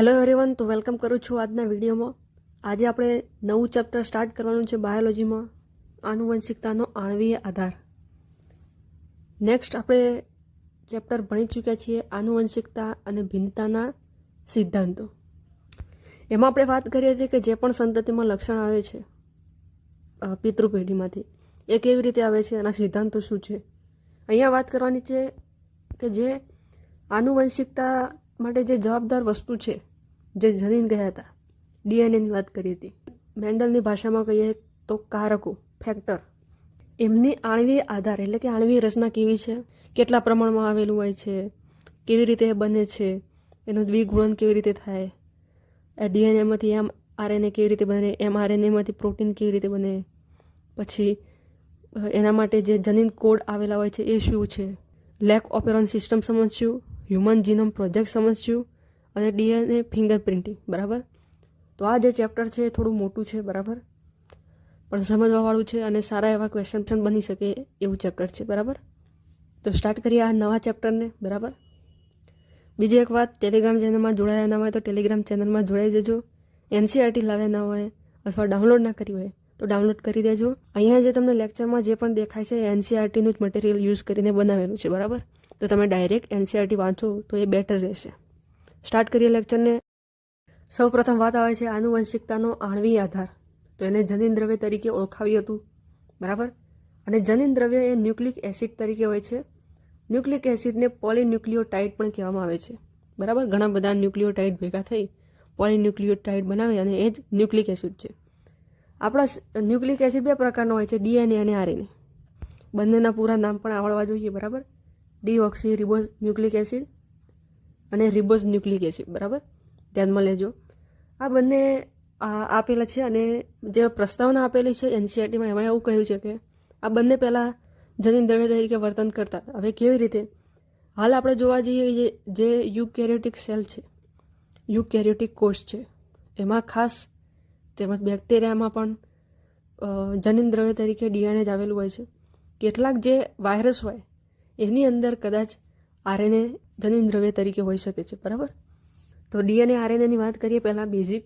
Hello everyone તો welcome કરું છું આજના વિડીયોમાં. આજે આપણે નવું ચેપ્ટર સ્ટાર્ટ કરવાનું છે બાયોલોજીમાં આનુવંશિકતાનો આણવીય આધાર. નેક્સ્ટ આપણે ચેપ્ટર ભણી ચૂક્યા છીએ આનુવંશિકતા અને ભિન્નતાના સિદ્ધાંતો. એમાં આપણે વાત કરી હતી કે જે પણ સંતતિમાં લક્ષણ આવે છે પિતૃ પિતૃપેઢીમાંથી, એ કેવી રીતે આવે છે, એના સિદ્ધાંતો શું છે. અહીંયા વાત કરવાની છે કે જે આનુવંશિકતા માટે જે જવાબદાર વસ્તુ છે જે જનીન ગયા હતા. ડીએનએની વાત કરી હતી. મેન્ડલની ભાષામાં કહીએ તો કારકો, ફેક્ટર. એમની આણવીય આધાર, એટલે કે આણવીય રચના કેવી છે? કેટલા પ્રમાણમાં આવેલું હોય છે? કેવી રીતે એ બને છે? એનું દ્વિગુણન કેવી રીતે થાય? એ ડીએનએમાંથી એમ આરએનએ કેવી રીતે બને? એમ આરએનએમાંથી પ્રોટીન કેવી રીતે બને? પછી એના માટે જે જનીન કોડ આવેલા હોય છે એ શું છે? લેક ઓપેરોન સિસ્ટમ સમજશું? હ્યુમન જીનોમ પ્રોજેક્ટ સમજશું? અને ડીએનએ ફિંગરપ્રિન્ટિંગ બરાબર? તો આ જે ચેપ્ટર છે એ થોડું મોટું છે, બરાબર? પણ સમજવાવાળું છે અને સારા એવા ક્વેશ્ચન બની શકે એવું ચેપ્ટર છે, બરાબર? તો સ્ટાર્ટ કરીએ આ નવા ચેપ્ટરને બરાબર? બીજી એક વાત ટેલિગ્રામ ચેનલમાં જોડાયા ના હોય તો ટેલિગ્રામ ચેનલમાં જોડાઈ જજો. એનસીઆરટી લાવ્યા ના હોય અથવા ડાઉનલોડ ના કરી હોય તો ડાઉનલોડ કરી દેજો. અહીંયા જે તમને લેક્ચરમાં જે પણ દેખાય છે એનસીઆરટીનું જ મટીરિયલ યુઝ કરીને બનાવેલું છે, બરાબર? તો તમે ડાયરેક્ટ એનસીઆરટી વાંચો તો એ બેટર રહેશે. સ્ટાર્ટ કરીએ લેક્ચરને. સૌ પ્રથમ વાત આવે છે આનુવંશિકતાનો આણવી આધાર. તો એને જનીન દ્રવ્ય તરીકે ઓળખાવ્યું હતું. બરાબર? અને જનીન દ્રવ્ય એ ન્યુક્લિક એસિડ તરીકે હોય છે. ન્યુક્લિક એસિડને પોલીન્યુક્લિયોટાઇડ પણ કહેવામાં આવે છે. બરાબર? ઘણા બધા ન્યુક્લિયોટાઇડ ભેગા થઈ પોલીન્યુક્લિયોટાઇડ બનાવે અને એ જ ન્યુક્લિક એસિડ છે. આપણા ન્યુક્લિક એસિડ બે પ્રકારનો હોય છે, ડીએનએ અને આરએનએ. બંનેના પૂરા નામ પણ આવડવા જોઈએ, બરાબર? ડીઓક્સી રિબોઝ ન્યુક્લિક એસિડ અને રિબોઝ ન્યુક્લિક એસિડ બરાબર? ધ્યાનમાં લેજો. આ બંને આપેલા છે અને જે પ્રસ્તાવના આપેલી છે એનસીઆરટીમાં, એમાં એવું કહ્યું છે કે આ બંને પહેલાં જનીન દ્રવ્ય તરીકે વર્તન કરતા હતા. હવે કેવી રીતે? હાલ આપણે જોવા જઈએ જે યુગ યુકેરિયોટિક સેલ છે, યુકેરિયોટિક કોષ છે, એમાં ખાસ તેમજ બેક્ટેરિયામાં પણ જનીન દ્રવ્ય તરીકે ડીએનએ જ આવેલું હોય છે. કેટલાક જે વાયરસ હોય, એની અંદર કદાચ આરએનએ જનીન દ્રવ્ય તરીકે હોઈ શકે છે, બરાબર? તો ડીએનએ આરએનએની વાત કરીએ પહેલાં બેઝિક.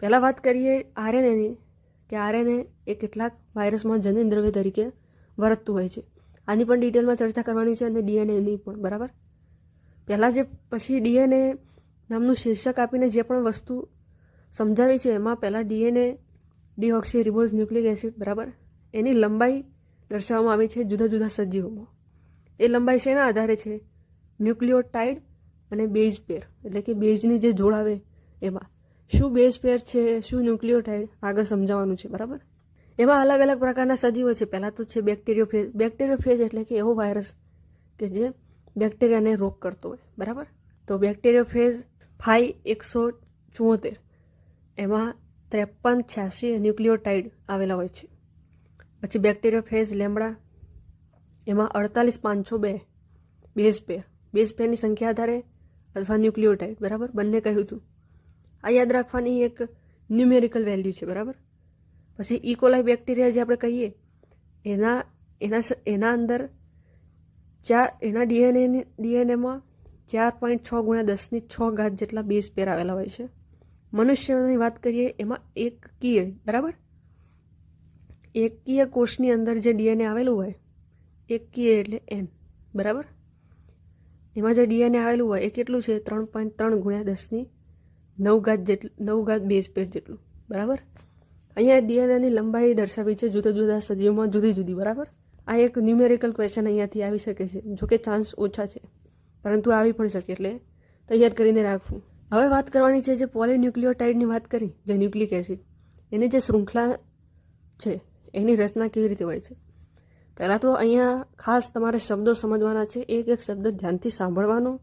પહેલાં વાત કરીએ આરએનએની કે આરએનએ એ કેટલાક વાયરસમાં જનીન દ્રવ્ય તરીકે વર્તતું હોય છે. આની પણ ડિટેલમાં ચર્ચા કરવાની છે અને ડીએનએની પણ, બરાબર? પહેલાં જે, પછી ડીએનએ નામનું શીર્ષક આપીને જે પણ વસ્તુ સમજાવી છે, એમાં પહેલાં DNA deoxy ribose nucleic acid, બરાબર? એની લંબાઈ દર્શાવવામાં આવી છે જુદા જુદા સજીવોમાં. એ લંબાઈ શેના આધારે છે? ન્યુક્લિયોટાઇડ અને બેઝ પેર, એટલે કે બેઝની જે જોડાવે એમાં. શું બેઝ પેર છે, શું ન્યુક્લિયોટાઇડ આગળ સમજાવવાનું છે, બરાબર? એમાં અલગ અલગ પ્રકારના સજીવો છે. પહેલાં તો છે બેક્ટેરિયો ફેજ બેક્ટેરિયો ફેજ એટલે કે એવો વાયરસ કે જે બેક્ટેરિયાને રોગ કરતો હોય, બરાબર? તો બેક્ટેરિયો ફેજ ફાઈ એકસો ચુંવોતેર. એમાં ત્રેપન છ્યાસી ન્યુક્લિયોટાઇડ આવેલા હોય છે. પછી બેક્ટેરિયો ફેઝ લેમડા એમાં અડતાલીસ પાંચસો બે બેઝ પેર. બેઝ પેરની સંખ્યા આધારે અથવા ન્યુક્લિયોટાઇડ બરાબર? બંને કહ્યું હતું આ યાદ રાખવાની એક ન્યુમેરિકલ વેલ્યુ છે, બરાબર? પછી ઇકોલાઈ બેક્ટેરિયા જે આપણે કહીએ, એના એના એના અંદર ચાર, એના ડીએનએની ડીએનએમાં ચાર પોઈન્ટ છ ગુણ્યા દસની છ ઘાત જેટલા બેઝ પેર આવેલા હોય છે. મનુષ્યની વાત કરીએ, એમાં એક કીય, બરાબર? એકકીય કોષની અંદર જે ડીએનએ આવેલું હોય એકકીય એટલે એન બરાબર? એમાં જે ડીએનએ આવેલું હોય એ કેટલું છે? ત્રણ પોઈન્ટ ત્રણ ગુણ્યા દસની નવ ઘાત જેટલું, નવ ઘાત બેઝ પેર જેટલું. બરાબર? અહીંયા ડીએનએની લંબાઈ દર્શાવી છે જુદા જુદા સજીવમાં જુદી જુદી, બરાબર? આ એક ન્યુમેરિકલ ક્વેશ્ચન અહીંયાથી આવી શકે છે જોકે ચાન્સ ઓછા છે, પરંતુ આવી પણ શકે, એટલે તૈયાર કરીને રાખવું. હવે વાત કરવાની છે જે પોલીન્યુક્લિયોટાઇડની વાત કરી, જે ન્યુક્લિક એસિડ એની જે શૃંખલા છે, એની રચના કેવી રીતે હોય છે? પહેલાં તો અહીંયા ખાસ તમારે શબ્દો સમજવાના છે. એક એક શબ્દ ધ્યાનથી સાંભળવાનો.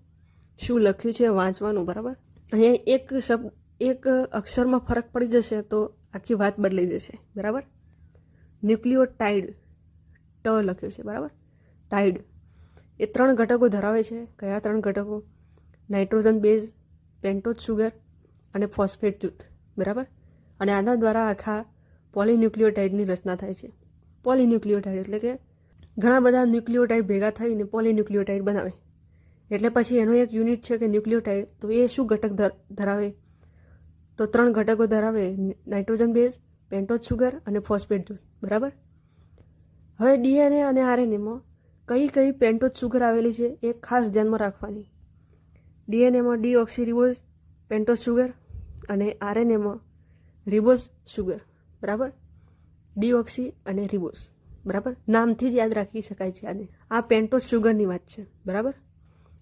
શું લખ્યું છે વાંચવાનું, બરાબર? અહીંયા એક શબ્દ એક અક્ષરમાં ફરક પડી જશે તો આખી વાત બદલાઈ જશે, બરાબર? ન્યુક્લિયોટાઇડ ટ લખ્યું છે, બરાબર? ટાઇડ. એ ત્રણ ઘટકો ધરાવે છે. કયા ત્રણ ઘટકો? નાઇટ્રોજન બેઝ પેન્ટોજ સુગર અને ફોસ્ફેટ જૂથ, બરાબર? અને આના દ્વારા આખા પોલીન્યુક્લિયોટાઇડની રચના થાય છે. પોલીન્યુક્લિયોટાઇડ એટલે કે ઘણા બધા ન્યુક્લિયોટાઇડ ભેગા થઈને પોલીન્યુક્લિયોટાઇડ બનાવે. એટલે પછી એનો એક યુનિટ છે કે ન્યુક્લિયોટાઇડ તો એ શું ઘટક ધર- ધરાવે? તો ત્રણ ઘટકો ધરાવે. નાઇટ્રોજન બેઝ પેન્ટોજ સુગર અને ફોસ્ફેટ જૂથ. બરાબર? હવે ડીએનએ અને આરએનએમાં કઈ કઈ પેન્ટોજ સુગર આવેલી છે એ ખાસ ધ્યાનમાં રાખવાની. ડીએનએમાં ડીઓક્સીરિબોઝ પેન્ટોજ સુગર અને આરએનએમાં રિબોઝ સુગર. બરાબર? ડીઓક્સી અને રિબોઝ. બરાબર? નામથી જ યાદ રાખી શકાય છે આને. આ પેન્ટો સુગરની વાત છે. બરાબર?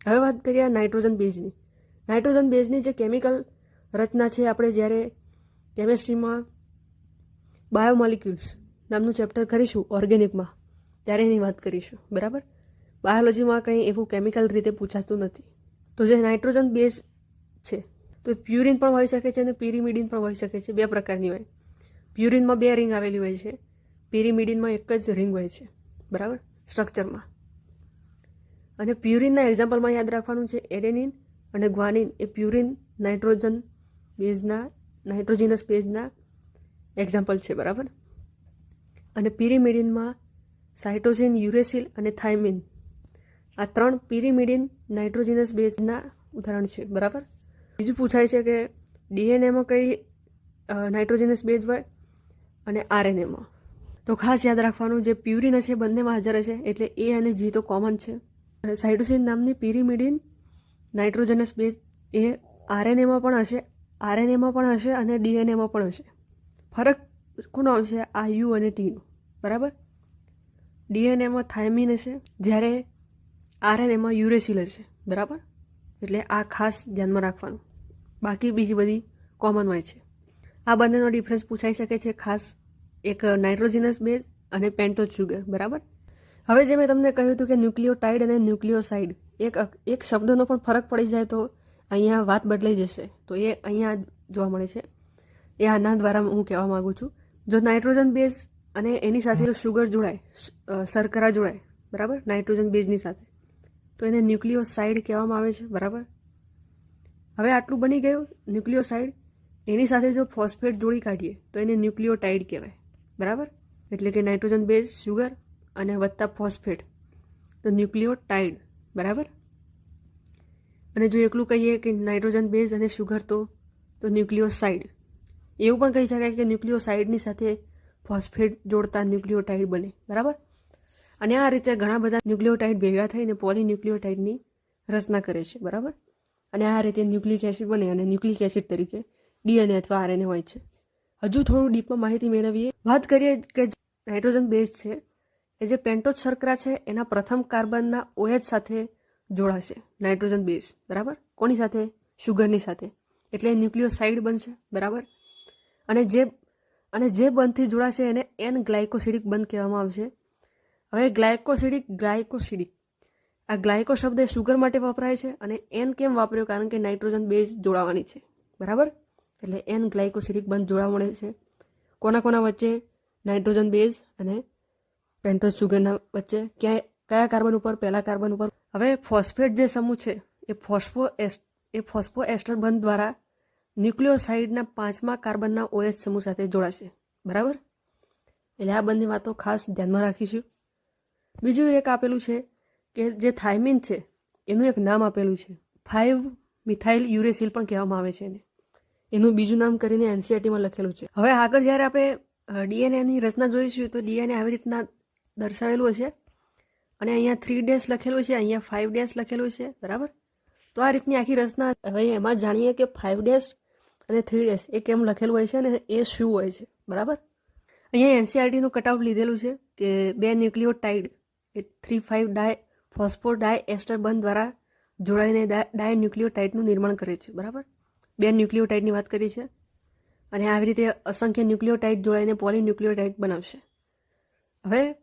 હવે વાત કરીએ નાઇટ્રોજન બેઝની નાઇટ્રોજન બેઝની જે કેમિકલ રચના છે આપણે જ્યારે કેમેસ્ટ્રીમાં બાયોમોલિક્યુલ્સ નામનું ચેપ્ટર કરીશું ઓર્ગેનિકમાં ત્યારે એની વાત કરીશું. બરાબર? બાયોલોજીમાં કંઈ એવું કેમિકલ રીતે પૂછાતું નથી. તો જે નાઇટ્રોજન બેઝ છે, તો પ્યુરિન પણ હોઈ શકે છે અને પિરિમિડિન પણ હોઈ શકે છે, બે પ્રકારની હોય. પ્યુરિનમાં બે રિંગ આવેલી હોય છે. પિરિમિડિનમાં એક જ રિંગ હોય છે. બરાબર? સ્ટ્રક્ચરમાં. અને પ્યુરિનના એક્ઝામ્પલમાં યાદ રાખવાનું છે, એડેનિન અને ગ્વાનિન એ પ્યુરિન નાઇટ્રોજન બેઝના, નાઇટ્રોજિનસ બેઝના એક્ઝામ્પલ છે, બરાબર? અને પિરિમિડિનમાં સાઇટોસિન, યુરેસિલ અને થાઇમિન. આ ત્રણ પિરિમિડિન નાઇટ્રોજિનસ બેઝના ઉદાહરણ છે, બરાબર? બીજું પૂછાય છે કે ડીએનએમાં કઈ નાઇટ્રોજિનસ બેઝ હોય અને આરએનએમાં. તો ખાસ યાદ રાખવાનું, જે પ્યુરિન હશે બંનેમાં હાજર હશે, એટલે એ અને જી તો કોમન છે. સાઇટોસિન નામની પિરિમિડિન નાઇટ્રોજનસ બેઝ એ આરએનએમાં પણ હશે આરએનએમાં પણ હશે અને ડીએનએમાં પણ હશે. ફરક કોનો આવશે? આ યુ અને ટીનો બરાબર? ડીએનએમાં થાયમીન હશે, જ્યારે આરએનએમાં યુરેસિલ હશે. બરાબર? એટલે આ ખાસ ધ્યાનમાં રાખવાનું. બાકી બીજી બધી કોમન હોય છે. આ બંનેનો ડિફરન્સ પૂછાઈ શકે છે ખાસ એક નાઇટ્રોજીનસ બેઝ અને પેન્ટોજ સુગર બરાબર? હવે જે મેં તમને કહ્યું હતું કે ન્યુક્લિયોટાઇડ અને ન્યુક્લિયોસાઇડ એક એક શબ્દનો પણ ફરક પડી જાય તો અહીંયા વાત બદલાઈ જશે. તો એ અહીંયા જોવા મળે છે. એ આના દ્વારા હું કહેવા માગું છું. જો નાઇટ્રોજન બેઝ અને એની સાથે જો શુગર જોડાય શર્કરા જોડાય, બરાબર? નાઇટ્રોજન બેઝની સાથે. તો એને ન્યુક્લિયોસાઇડ કહેવામાં આવે છે, બરાબર? હવે આટલું બની ગયું ન્યુક્લિયોસાઇડ એની સાથે જો ફોસ્ફેટ જોડી કાઢીએ, તો એને ન્યુક્લિયોટાઇડ કહેવાય. બરાબર? એટલે કે નાઇટ્રોજન બેઝ શુગર અને વત્તા ફોસ્ફેટ. તો ન્યુક્લિયોટાઇડ બરાબર? અને જો એકલું કહીએ કે નાઇટ્રોજન બેઝ અને શુગર તો તો ન્યુક્લિયોસાઇડ એવું પણ કહી શકાય કે ન્યુક્લિયોસાઇડની સાથે ફોસ્ફેટ જોડતા ન્યુક્લિયોટાઇડ બને, બરાબર? અને આ રીતે ઘણા બધા ન્યુક્લિયોટાઇડ ભેગા થઈને પોલીન્યુક્લિયોટાઇડની રચના કરે છે, બરાબર? અને આ રીતે ન્યુક્લિક એસિડ બને અને ન્યુક્લિક એસિડ તરીકે ડીએનએ અથવા આરએનએ હોય છે. હજુ થોડું ડીપમાં માહિતી મેળવીએ. વાત કરીએ કે નાઇટ્રોજન બેઝ છે, એ જે પેન્ટોજ શર્કરા છે, એના પ્રથમ કાર્બનના ઓએચ સાથે જોડાશે નાઇટ્રોજન બેઝ, બરાબર? કોની સાથે? શુગરની સાથે. એટલે ન્યુક્લિયોસાઇડ બનશે, બરાબર? અને જે અને જે બંધથી જોડાશે એને એન ગ્લાયકોસિડિક બંધ કહેવામાં આવશે. હવે ગ્લાયકોસિડિક ગ્લાયકોસિડિક. આ ગ્લાયકો શબ્દ શુગર માટે વપરાય છે અને એન કેમ વાપર્યો? કારણ કે નાઇટ્રોજન બેઝ જોડાવાની છે. બરાબર? એટલે એન ગ્લાયકોસિરિક બંધ જોવા મળે છે. કોના કોના વચ્ચે? નાઇટ્રોજન બેઝ અને પેન્ટોસ સુગરના વચ્ચે. ક્યાંય કયા કાર્બન ઉપર? પહેલા કાર્બન ઉપર. હવે ફોસ્ફેટ જે સમૂહ છે, એ ફોસ્ફો એ ફોસ્ફો એસ્ટર બંધ દ્વારા ન્યુક્લિયોસાઇડના પાંચમા કાર્બનના ઓએચ સમૂહ સાથે જોડાશે. બરાબર? એટલે આ બંને વાતો ખાસ ધ્યાનમાં રાખીશું. બીજું એક આપેલું છે કે જે થાઇમિન છે, એનું એક નામ આપેલું છે. ફાઇવ મિથાઇલ યુરેસિલ પણ કહેવામાં આવે છે એને. એનું બીજું નામ કરીને એનસીઆરટીમાં લખેલું છે. હવે આગળ જ્યારે આપણે ડીએનએની રચના જોઈશું તો ડીએનએ આવી રીતના દર્શાવેલું હશે. અને અહીંયા થ્રી ડેસ લખેલું છે, અહીંયા ફાઇવ ડેસ લખેલું છે, બરાબર? તો આ રીતની આખી રચના હવે એમાં જાણીએ કે ફાઇવ ડેસ અને થ્રી ડેસ એ કેમ લખેલું હોય છે અને એ શું હોય છે, બરાબર? અહીંયા એનસીઆરટીનું કટઆઉટ લીધેલું છે કે બે ન્યુક્લિયોટાઇડ એ three five di phospho di ester બંધ દ્વારા જોડાઈને ડાય ન્યુક્લિયોટાઇડનું નિર્માણ કરે છે, બરાબર? બે ન્યુક્લિયોટાઇડની વાત કરી છે. અને આવી રીતે અસંખ્ય ન્યુક્લિયોટાઇડ જોડાઈને પોલીન્યુક્લિયોટાઇડ બનાવશે. હવે,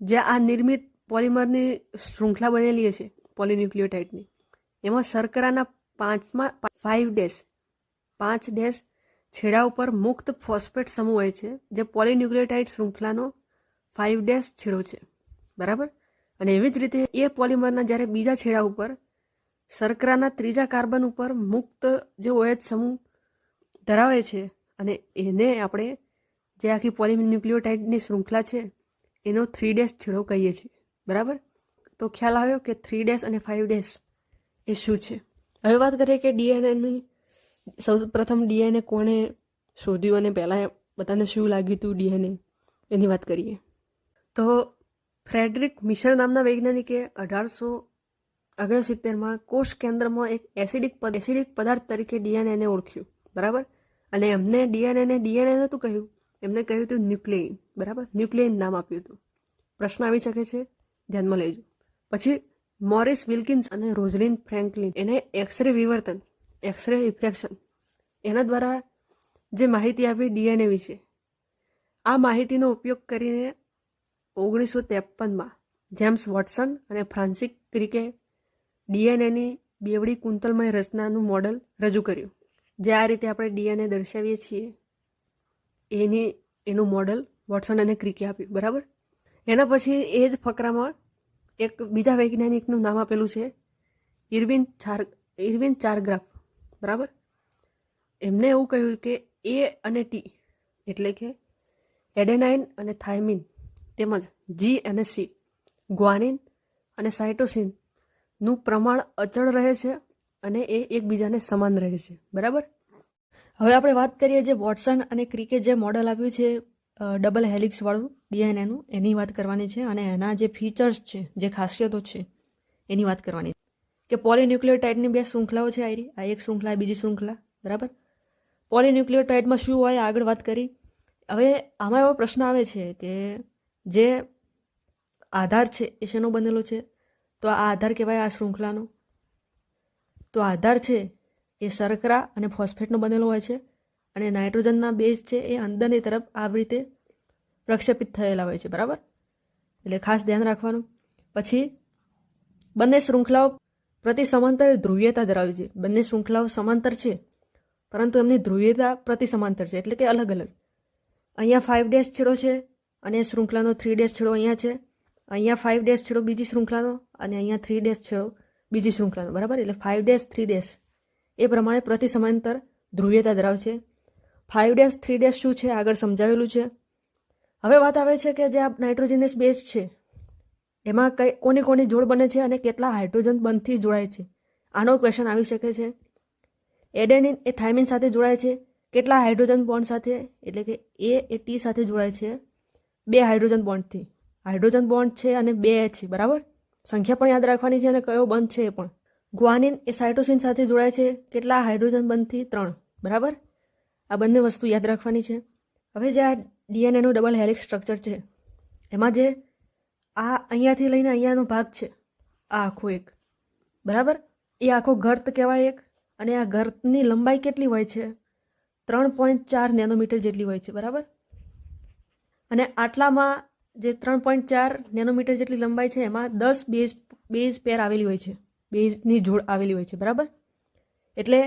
જે આ નિર્મિત પોલિમરની શૃંખલા બનેલી છે પોલીન્યુક્લિયોટાઇડની એમાં શર્કરાના પાંચમાં ફાઇવ ડેશ પાંચ ડેશ છેડા ઉપર મુક્ત ફોસ્ફેટ સમૂહ હોય છે, જે પોલીન્યુક્લિયોટાઇડ શૃંખલાનો ફાઇવ ડેશ છેડો છે. બરાબર? અને એવી જ રીતે એ પોલિમરના જ્યારે બીજા છેડા ઉપર શર્કરાના ત્રીજા કાર્બન ઉપર મુક્ત જે ઓએચ સમૂહ ધરાવે છે અને એને આપણે જે આખી પોલીન્યુક્લિયોટાઇડની શૃંખલા છે, એનો થ્રી ડેશ છેડો કહીએ છીએ. બરાબર? તો ખ્યાલ આવ્યો કે થ્રી ડેશ અને ફાઇવ ડેશ એ શું છે? હવે વાત કરીએ કે ડીએનએની સૌ પ્રથમ ડીએનએ કોણે શોધ્યું અને પહેલાં બધાને શું લાગ્યું હતું ડીએનએ? એની વાત કરીએ. તો ફ્રેડરિક મિશર નામના વૈજ્ઞાનિકે અઢારસો ઓગણસિત્તેરમાં કોષ કેન્દ્રમાં એક એસિડિક એસિડિક પદાર્થ તરીકે ડીએનએને ઓળખ્યું. બરાબર? અને એમને ડીએનએને ડીએનએ નહોતું કહ્યું? એમને કહ્યું હતું ન્યુક્લિયન બરાબર? ન્યુક્લિયન નામ આપ્યું હતું. પ્રશ્ન આવી શકે છે? ધ્યાનમાં લેજો. પછી મોરિસ વિલ્કિન્સ અને રોઝલિન ફ્રેન્કલિન. એને એક્સરે વિવર્તન, એક્સરે રિફ્રેક્શન એના દ્વારા જે માહિતી આપી ડીએનએ વિશે. આ માહિતીનો ઉપયોગ કરીને ઓગણીસો ત્રેપનમાં જેમ્સ વોટસન અને ફ્રાન્સિક ક્રિકે ડીએનએની બેવડી કુંતલમય રચનાનું મોડલ રજૂ કર્યું. જે આ રીતે આપણે ડીએનએ દર્શાવીએ છીએ. એની, એનું મોડલ વોટસન અને ક્રિકે આપ્યું, બરાબર? એના પછી એ જ ફકરામાં એક બીજા વૈજ્ઞાનિકનું નામ આપેલું છે, ઇરવિન ચાર, ઇરવિન ચારગ્રાફ, બરાબર? એમને એવું કહ્યું કે એ અને ટી એટલે કે એડેનાઇન અને થાઇમિન તેમજ જી અને સી, ગ્વાનિન અને સાઇટોસિનનું પ્રમાણ અચળ રહે છે અને એ એકબીજાને સમાન રહે છે. બરાબર? હવે આપણે વાત કરીએ જે વોટસન અને ક્રિકે જે મોડલ આપ્યું છે ડબલ હેલિક્સવાળું ડીએનએનું એની વાત કરવાની છે અને એના જે ફીચર્સ છે, જે ખાસિયતો છે, એની વાત કરવાની છે. કે પોલીન્યુક્લિયોટાઇડની બે શૃંખલાઓ છે આયરી, આ એક શૃંખલા બીજી શૃંખલા. બરાબર? પોલીન્યુક્લિયોટાઇડમાં શું હોય આગળ વાત કરી. હવે આમાં એવો પ્રશ્ન આવે છે કે જે આધાર છે, એ શેનો બનેલો છે? તો આ આધાર કહેવાય આ શૃંખલાનો. તો આધાર છે એ શર્કરા અને ફોસ્ફેટનો બનેલો હોય છે અને નાઇટ્રોજનના બેઝ છે એ અંદરની તરફ આવી રીતે પ્રક્ષેપિત થયેલા હોય છે, બરાબર? એટલે ખાસ ધ્યાન રાખવાનું. પછી બંને શૃંખલાઓ પ્રતિ સમાંતર ધ્રુવીયતા ધરાવે છે. બંને શૃંખલાઓ સમાંતર છે, પરંતુ એમની ધ્રુવીયતા પ્રતિ સમાંતર છે, એટલે કે અલગ અલગ અહીંયા ફાઇવ ડેશ છેડો છે અને શૃંખલાનો થ્રી ડેશ છેડો અહીંયા છે. અહીંયા ફાઇવ ડેઝ છેડો, બીજી શૃંખલાનો અને અહીંયા થ્રી ડેઝ છેડો, બીજી શૃંખલાનો. બરાબર? એટલે ફાઇવ ડેઝ થ્રી ડેશ એ પ્રમાણે પ્રતિ સમાંતર ધ્રુવીયતા ધરાવે છે ફાઇવ ડેશ થ્રી ડેશ શું છે? આગળ સમજાવેલું છે. હવે વાત આવે છે કે જે આ નાઇટ્રોજનસ બેઝ છે, એમાં કઈ કોની કોની જોડ બને છે અને કેટલા હાઇડ્રોજન બંધથી જોડાય છે? આનો ક્વેશ્ચન આવી શકે છે. એડેનિન એ થાઇમિન સાથે જોડાય છે. કેટલા હાઇડ્રોજન બોન્ડ સાથે? એટલે કે એ એ ટી સાથે જોડાય છે. બે હાઇડ્રોજન બોન્ડથી. હાઇડ્રોજન બોન્ડ છે અને બે છે, બરાબર? સંખ્યા પણ યાદ રાખવાની છે અને કયો બંધ છે એ પણ. ગ્વાનિન એ સાઇટોસિન સાથે જોડાય છે. કેટલા હાઇડ્રોજન બંધથી? ત્રણ, બરાબર? આ બંને વસ્તુ યાદ રાખવાની છે. હવે જે આ ડીએનએનું ડબલ હેલિક્સ સ્ટ્રક્ચર છે, એમાં જે આ અહીંયાથી લઈને અહીંયાનો ભાગ છે, આ આખો એક, બરાબર? એ આખો ગર્ત કહેવાય એક અને આ ગર્તની લંબાઈ કેટલી હોય છે? ત્રણ પોઈન્ટ ચાર નેનોમીટર જેટલી હોય છે, બરાબર? અને આટલામાં જે ત્રણ પોઈન્ટ ચાર નેનોમીટર જેટલી લંબાઈ છે, એમાં દસ બેઝ બેઝ પેર આવેલી હોય છે. બેઝની જોડ આવેલી હોય છે, બરાબર? એટલે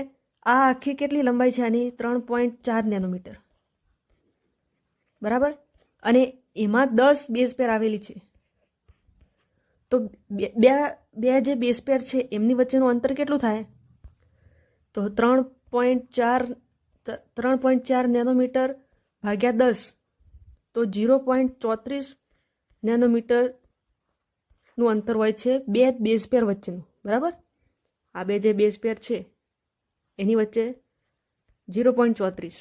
આ આખી કેટલી લંબાઈ છે આની? ત્રણ પોઈન્ટ ચાર નેનોમીટર બરાબર? અને એમાં દસ બેઝ પેર આવેલી છે. તો બે બે જે બેઝ પેર છે, એમની વચ્ચેનું અંતર કેટલું થાય? તો ત્રણ પોઈન્ટ ચાર, ત્રણ પોઈન્ટ ચાર નેનોમીટર ભાગ્યા દસ, તો જીરો પોઈન્ટ ચોત્રીસ નેનોમીટરનું અંતર હોય છે બે બેઝ પેર વચ્ચેનું, બરાબર? આ બે જે બેઝ પેર છે, એની વચ્ચે ઝીરો પોઈન્ટ ચોત્રીસ.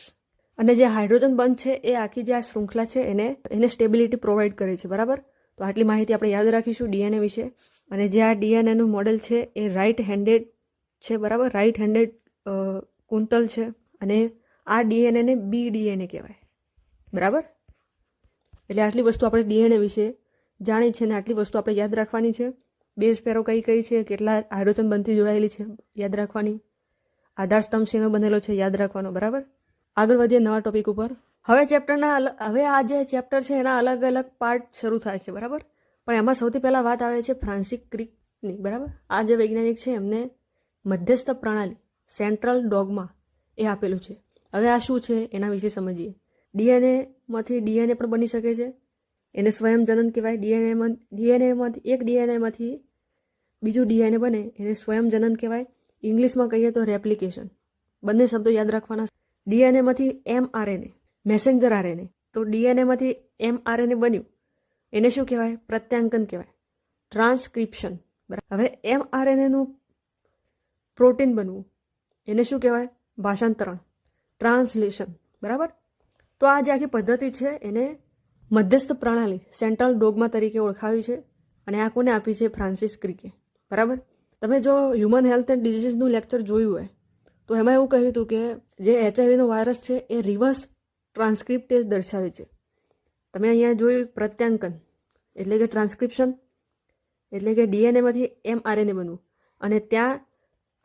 અને જે હાઇડ્રોજન બંધ છે, એ આખી જે આ શૃંખલા છે, એને એને સ્ટેબિલિટી પ્રોવાઈડ કરે છે, બરાબર? તો આટલી માહિતી આપણે યાદ રાખીશું ડીએનએ વિશે. અને જે આ ડીએનએનું મોડેલ છે, એ રાઇટ હેન્ડેડ છે, બરાબર? રાઇટ હેન્ડેડ કુંતલ છે. અને આ ડીએનએને બી ડીએનએ કહેવાય, બરાબર? એટલે આટલી વસ્તુ આપણે ડીએનએ વિશે જાણી છે અને આટલી વસ્તુ આપણે યાદ રાખવાની છે. બેઝ પેરો કઈ કઈ છે, કેટલા હાઇડ્રોજન બંધથી જોડાયેલી છે, યાદ રાખવાની. આધાર સ્તંભ શેનો બનેલો છે, યાદ રાખવાનો, બરાબર? આગળ વધીએ નવા ટોપિક ઉપર. હવે ચેપ્ટરના હવે આ જે ચેપ્ટર છે એના અલગ અલગ પાર્ટ શરૂ થાય છે, બરાબર? પણ એમાં સૌથી પહેલાં વાત આવે છે ફ્રાન્સિક ક્રિકની, બરાબર? આ જે વૈજ્ઞાનિક છે એમને મધ્યસ્થ પ્રણાલી, સેન્ટ્રલ ડોગમાં એ આપેલું છે. હવે આ શું છે એના વિશે સમજીએ. ડીએનએમાંથી ડીએનએ પણ બની શકે છે. એને સ્વયંજનન કહેવાય. ડીએનએમાં ડીએનએમાંથી એક ડીએનએમાંથી બીજું ડીએનએ બને, એને સ્વયંજનન કહેવાય. ઇંગ્લિશમાં કહીએ તો રેપ્લિકેશન. બંને શબ્દો યાદ રાખવાના ડીએનએમાંથી એમ આરએનએ મેસેન્જર આરએનએ. તો ડીએનએમાંથી એમ આરએનએ બન્યું. એને શું કહેવાય? પ્રત્યાંકન કહેવાય. ટ્રાન્સક્રિપ્શન. બરાબર. હવે એમ આરએનએનું પ્રોટીન બનવું. એને શું કહેવાય? ભાષાંતરણ. ટ્રાન્સલેશન. બરાબર? તો આ જે આખી પદ્ધતિ છે, એને મધ્યસ્થ પ્રણાલી, સેન્ટ્રલ ડોગમા તરીકે ઓળખાવી છે અને આ કોને આપી છે? ફ્રાન્સિસ ક્રિકે. બરાબર? તમે જો હ્યુમન હેલ્થ એન્ડ ડિઝીઝનું લેક્ચર જોયું હોય, તો એમાં એવું કહ્યું હતું કે જે એચઆઈવીનો વાયરસ છે, એ રિવર્સ ટ્રાન્સક્રિપ્ટેજ દર્શાવે છે. તમે અહીંયા જોયું પ્રત્યાંકન, એટલે કે ટ્રાન્સક્રિપ્શન, એટલે કે ડીએનએમાંથી એમ આરએનએ બનવું. અને ત્યાં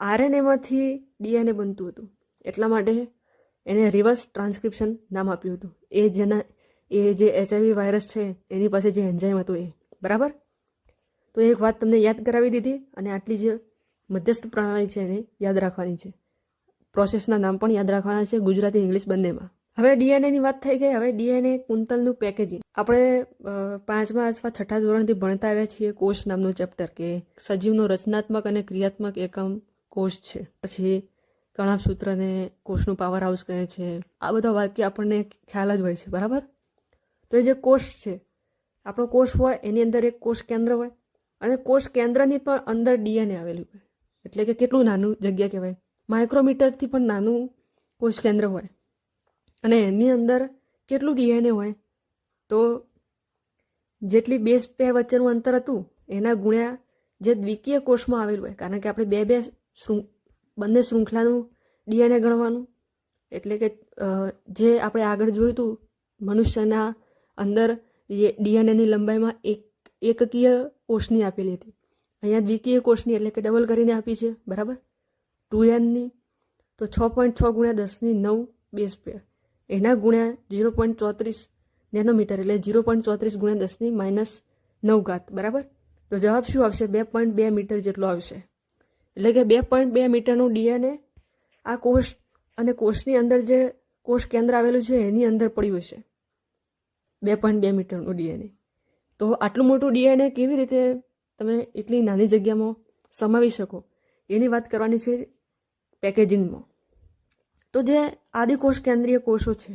આરએનએમાંથી ડીએનએ બનતું હતું. એટલા માટે એને રિવર્સ ટ્રાન્સક્રિપ્શન નામ આપ્યું હતું. એ જેના, એ જે એચઆઈવી વાયરસ છે, એની પાસે જે એન્ઝાઇમ હતું એ. બરાબર? તો એક વાત તમને યાદ કરાવી દીધી અને આટલી જે મધ્યસ્થ પ્રણાલી છે એને યાદ રાખવાની છે. પ્રોસેસના નામ પણ યાદ રાખવાના છે ગુજરાતી ઇંગ્લિશ બંનેમાં. હવે ડીએનએની વાત થઈ ગઈ. હવે ડીએનએ કુંતલનું પેકેજિંગ આપણે પાંચમા અથવા છઠ્ઠા ધોરણથી ભણતા આવ્યા છીએ કોષ નામનું ચેપ્ટર કે સજીવનો રચનાત્મક અને ક્રિયાત્મક એકમ કોષ છે. પછી કણાપ સૂત્રને કોષનું પાવર હાઉસ કહે છે. આ બધા વાક્ય આપણને ખ્યાલ જ હોય છે, બરાબર? તો એ જે કોષ છે, આપણો કોષ હોય, એની અંદર એક કોષ કેન્દ્ર હોય અને કોષ કેન્દ્રની પણ અંદર ડીએનએ આવેલું હોય. એટલે કે કેટલું નાનું જગ્યા કહેવાય. માઇક્રોમીટરથી પણ નાનું કોષ કેન્દ્ર હોય. અને એની અંદર કેટલું ડીએનએ હોય? તો જેટલી બેઝ પેર વચ્ચેનું અંતર હતું, એના ગુણ્યા જે દ્વિકીય કોષમાં આવેલું હોય, કારણ કે આપણે બે બે બંને શૃંખલાનું ડીએનએ ગણવાનું. એટલે કે જે આપણે આગળ જોયું હતું મનુષ્યના અંદર ડીએનએની લંબાઈમાં એક, એકકીય કોષની આપેલી હતી. અહીંયા દ્વિકીય કોષની એટલે કે ડબલ કરીને આપી છે, બરાબર? ટુ એનની તો છ પોઈન્ટ છ ગુણ્યા દસની નવ બેઝ પેર એના ગુણ્યા ઝીરો પોઈન્ટ ચોત્રીસ નેનોમીટર એટલે ઝીરો પોઈન્ટ ચોત્રીસ ગુણ્યા દસની માઇનસ નવ ઘાત, બરાબર? તો જવાબ શું આવશે? બે પોઈન્ટ બે મીટર જેટલો આવશે. એટલે કે બે પોઈન્ટ બે મીટરનું ડીએનએ આ કોષ અને કોષની અંદર જે કોષ કેન્દ્ર આવેલું છે એની અંદર પડ્યું હશે. બે પોઈન્ટ બે મીટરનું ડીએનએ. તો આટલું મોટું ડીએનએ કેવી રીતે તમે એટલી નાની જગ્યામાં સમાવી શકો? એની વાત કરવાની છે પેકેજિંગમાં. તો જે આદિકોષ કેન્દ્રીય કોષો છે,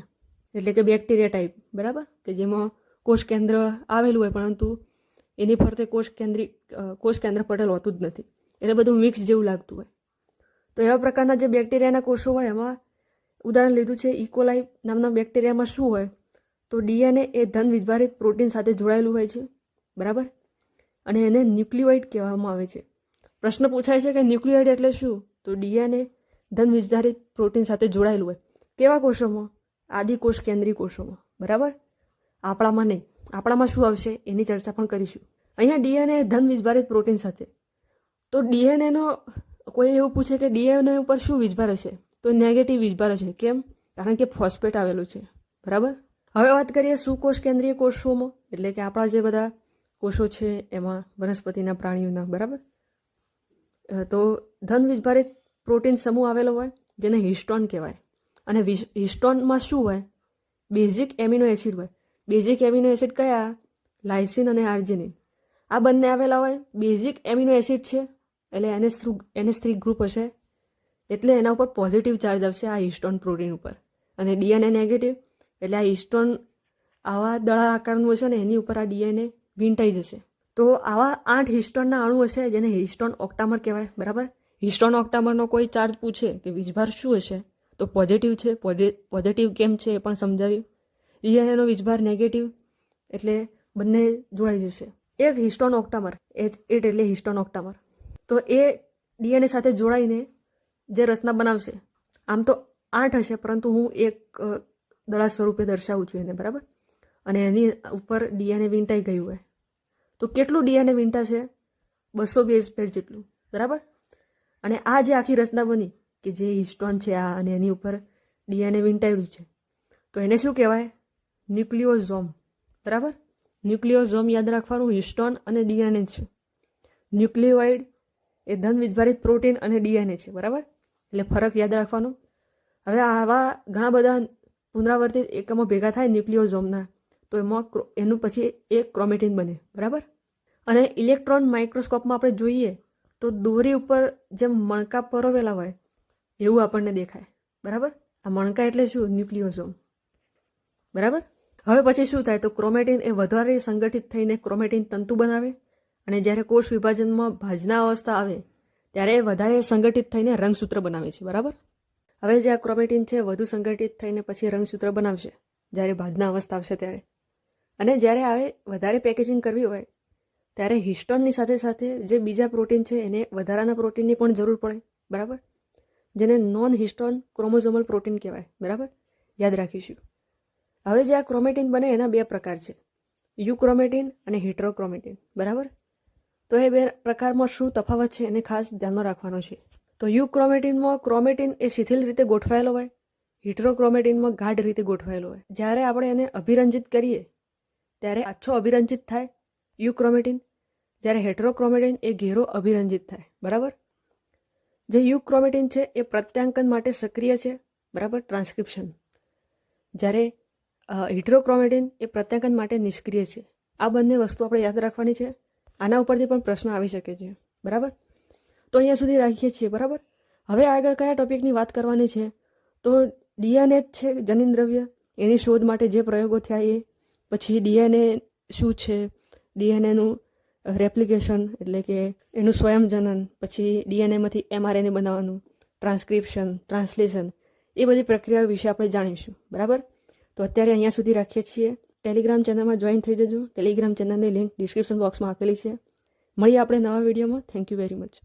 એટલે કે બેક્ટેરિયા ટાઈપ બરાબર? કે જેમાં કોષ કેન્દ્ર આવેલું હોય, પરંતુ એની ફરતે કોષ કેન્દ્રી કોષ કેન્દ્ર પટેલ હોતું જ નથી. એટલે બધું મિક્સ જેવું લાગતું હોય. તો એવા પ્રકારના જે બેક્ટેરિયાના કોષો હોય, એમાં ઉદાહરણ લીધું છે ઇકોલાઈ નામના બેક્ટેરિયામાં શું હોય? તો ડીએનએ એ ધન વિભારિત પ્રોટીન સાથે જોડાયેલું હોય છે. બરાબર? અને એને ન્યુક્લિયોઇડ કહેવામાં આવે છે. પ્રશ્ન પૂછાય છે કે ન્યુક્લિયોઇડ એટલે શું? તો ડીએનએ ધન વિભારિત પ્રોટીન સાથે જોડાયેલું હોય. કેવા કોષોમાં? આદિકોષ કેન્દ્રીય કોષોમાં. બરાબર? આપણામાં નહીં. આપણામાં શું આવશે? એની ચર્ચા પણ કરીશું. અહીંયા ડીએનએ ધન વિભારિત પ્રોટીન સાથે. તો ડીએનએનો કોઈ એવું પૂછે કે ડીએનએ ઉપર શું વીજભાર હશે? તો નેગેટિવ વીજભાર હશે. કેમ? કારણ કે ફોસ્ફેટ આવેલું છે. બરાબર? હવે વાત કરીએ સુકોષ કેન્દ્રીય કોષોમાં. એટલે કે આપણા જે બધા કોષો છે, એમાં વનસ્પતિના પ્રાણીઓના. બરાબર? તો ધન વીજભારિત પ્રોટીન સમૂહ આવેલો હોય, જેને હિસ્ટોન કહેવાય. અને હિસ્ટોનમાં શું હોય? બેઝિક એમિનો એસિડ હોય. બેઝિક એમિનો એસિડ કયા? લાઇસિન અને આર્જિનિન. આ બંને આવેલા હોય. બેઝિક એમિનો એસિડ છે એટલે NS through NS three group હશે. એટલે એના ઉપર પોઝિટિવ ચાર્જ આવશે આ હિસ્ટોન પ્રોટીન ઉપર. અને ડીએનએ નેગેટિવ એટલે આ હિસ્ટોન આવા દળા આકારનું હશે ને એની ઉપર આ ડીએનએ વીંટાઈ જશે. તો આવા આઠ હિસ્ટોનના અણુ હશે જેને હિસ્ટોન ઓક્ટામર કહેવાય, બરાબર? હિસ્ટોન ઓક્ટામરનો કોઈ ચાર્જ પૂછે કે વીજભાર શું હશે? તો પોઝિટિવ છે પોઝિટિવ કેમ છે એ પણ સમજાવ્યું. ડીએનએનો વીજભાર નેગેટિવ એટલે બંને જોડાઈ જશે. એક હિસ્ટોન ઓક્ટામર એચ એટ એટલે હિસ્ટોન ઓક્ટામર. તો એ ડીએનએ સાથે જોડાઈને જે રચના બનાવશે, આમ તો આઠ હશે, પરંતુ હું એક દળા સ્વરૂપે દર્શાવું છું એને, બરાબર? અને એની ઉપર ડીએનએ વીંટાઈ ગયું હોય. તો કેટલું ડીએનએ વીંટાશે? બસો બેઝ પેર જેટલું, બરાબર? અને આ જે આખી રચના બની કે જે હિસ્ટોન છે આ અને એની ઉપર ડીએનએ વીંટાયેલું છે, તો એને શું કહેવાય? ન્યુક્લિયોઝોમ બરાબર? ન્યુક્લિયોઝોમ યાદ રાખવાનું હિસ્ટોન અને ડીએનએ છે. ન્યુક્લિયોઇડ એ ધન વિભારિત પ્રોટીન અને ડીએનએ છે, બરાબર? એટલે ફરક યાદ રાખવાનો. હવે આવા ઘણા બધા પુનરાવર્તિત એકમો ભેગા થાય ન્યુક્લિયોઝોમના તો એમાં એનું પછી એક ક્રોમેટિન બને, બરાબર? અને ઇલેક્ટ્રોન માઇક્રોસ્કોપમાં આપણે જોઈએ તો દોરી ઉપર જેમ મણકા પરોવેલા હોય, એવું આપણને દેખાય, બરાબર? આ મણકા એટલે શું? ન્યુક્લિયોઝોમ બરાબર? હવે પછી શું થાય? તો ક્રોમેટિન એ વધારે સંગઠિત થઈને ક્રોમેટિન તંતુ બનાવે અને જ્યારે કોષ વિભાજનમાં ભાજના અવસ્થા આવે, ત્યારે વધારે સંગઠિત થઈને રંગસૂત્ર બનાવે છે, બરાબર? હવે જે આ ક્રોમેટિન છે, વધુ સંગઠિત થઈને પછી રંગસૂત્ર બનાવશે, જ્યારે ભાજના અવસ્થા આવશે ત્યારે. અને જ્યારે આવે, વધારે પેકેજિંગ કરવી હોય, ત્યારે હિસ્ટોનની સાથે સાથે જે બીજા પ્રોટીન છે, એને વધારાના પ્રોટીનની પણ જરૂર પડે, બરાબર? જેને નોન હિસ્ટોન ક્રોમોઝોમલ પ્રોટીન કહેવાય, બરાબર? યાદ રાખીશું. હવે જે આ ક્રોમેટિન બને, એના બે પ્રકાર છે. યુક્રોમેટિન અને હિટ્રોક્રોમેટિન, બરાબર? તો એ બે પ્રકારમાં શું તફાવત છે એને ખાસ ધ્યાનમાં રાખવાનો છે. તો યુક્રોમેટિનમાં ક્રોમેટિન એ શિથિલ રીતે ગોઠવાયેલો હોય, હિટ્રોક્રોમેટિનમાં ગાઢ રીતે ગોઠવાયેલો હોય. જ્યારે આપણે એને અભિરંજિત કરીએ, ત્યારે આછો અભિરંજિત થાય યુક્રોમેટિન, જ્યારે હેટ્રોક્રોમેટિન એ ઘેરો અભિરંજિત થાય. બરાબર? જે યુક્રોમેટિન છે એ પ્રત્યાંકન માટે સક્રિય છે. બરાબર? ટ્રાન્સક્રિપ્શન. જ્યારે હિટ્રોક્રોમેટિન એ પ્રત્યાંકન માટે નિષ્ક્રિય છે. આ બંને વસ્તુ આપણે યાદ રાખવાની છે. આના ઉપરથી પણ પ્રશ્ન આવી શકે છે. બરાબર? તો અહીંયા સુધી રાખીએ છીએ, બરાબર? હવે આગળ કયા ટોપિકની વાત કરવાની છે? તો ડીએનએ જ છે જનીન દ્રવ્ય. એની શોધ માટે જે પ્રયોગો થયા એ. પછી ડીએનએ શું છે? ડીએનએનું રેપ્લિકેશન, એટલે કે એનું સ્વયંજનન. પછી ડીએનએમાંથી એમઆરએનએ બનાવવાનું. Transcription, translation. એ બધી પ્રક્રિયાઓ વિશે આપણે જાણીશું. બરાબર? તો અત્યારે અહીંયા સુધી રાખીએ છીએ. ટેલિગ્રામ ચેનલમાં જોઈન થઈ જજો. ટેલિગ્રામ ચેનલની લિંક ડિસ્ક્રિપ્શન બોક્સમાં આપેલી છે. મળીએ આપણે નવા વિડીયોમાં થેન્ક યુ વેરી મચ